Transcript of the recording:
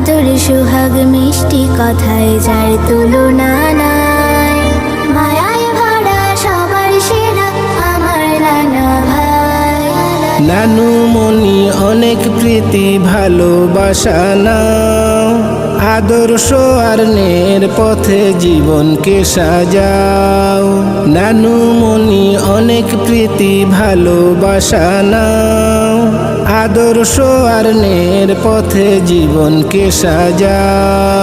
আদর সোহাগ মিষ্টি কথায় যায় তুলনা নাই। মায়ায় ভরা সবার সেরা আমার নানা ভাই। নানু মনি অনেক প্রীতি, ভালোবাসা না আদর্শ আর নের পথে জীবনকে সাজাও। নানু মনি অনেক প্রীতি ভালোবাসা নাও। আদর্শ আর নের পথে জীবনকে সাজাও।